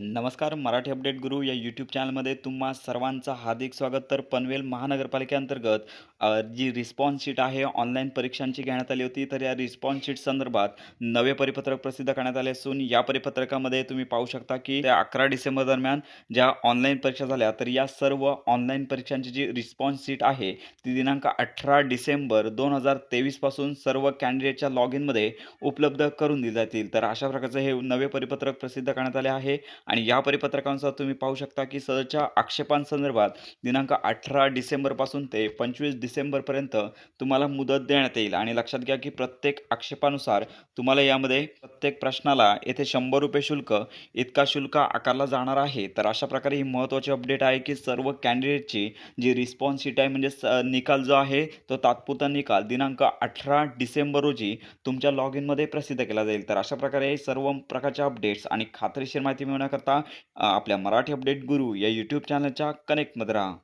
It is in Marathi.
नमस्कार मराठी अपडेट गुरु या यूट्यूब चॅनलमध्ये तुम्हा सर्वांचं हार्दिक स्वागत. तर पनवेल महानगरपालिकेअंतर्गत जी रिस्पॉन्स शीट आहे ऑनलाईन परीक्षांची घेण्यात आली होती. तर या रिस्पॉन्स शीट संदर्भात नवे परिपत्रक प्रसिद्ध करण्यात आले असून या परिपत्रकामध्ये तुम्ही पाहू शकता की त्या अकरा डिसेंबर दरम्यान ज्या ऑनलाईन परीक्षा झाल्या तर या सर्व ऑनलाईन परीक्षांची जी रिस्पॉन्स शीट आहे ती दिनांक अठरा डिसेंबर दोन हजार तेवीसपासून सर्व कॅन्डिडेटच्या लॉग इनमध्ये उपलब्ध करून दिली जातील. तर अशा प्रकारचं हे नवे परिपत्रक प्रसिद्ध करण्यात आले आहे. आणि या परिपत्रकानुसार तुम्ही पाहू शकता की सदरच्या आक्षेपांसंदर्भात दिनांक अठरा डिसेंबरपासून ते पंचवीस डिसेंबरपर्यंत तुम्हाला मुदत देण्यात येईल. आणि लक्षात घ्या की प्रत्येक आक्षेपानुसार तुम्हाला यामध्ये प्रत्येक प्रश्नाला येथे शंभर रुपये शुल्क इतका शुल्क आकारला जाणार आहे. तर अशा प्रकारे ही महत्त्वाची अपडेट आहे की सर्व कॅन्डिडेटची जी रिस्पॉन्स शीट आहे म्हणजे स निकाल जो आहे तो तात्पुरता निकाल दिनांक अठरा डिसेंबर रोजी तुमच्या लॉग इनमध्ये प्रसिद्ध केला जाईल. तर अशा प्रकारे सर्व प्रकारच्या अपडेट्स आणि खात्रीशीर माहिती मिळवण्या करता आपल्या मराठी अपडेट गुरु या यूट्यूब चॅनलच्या कनेक्टमध्ये राहा.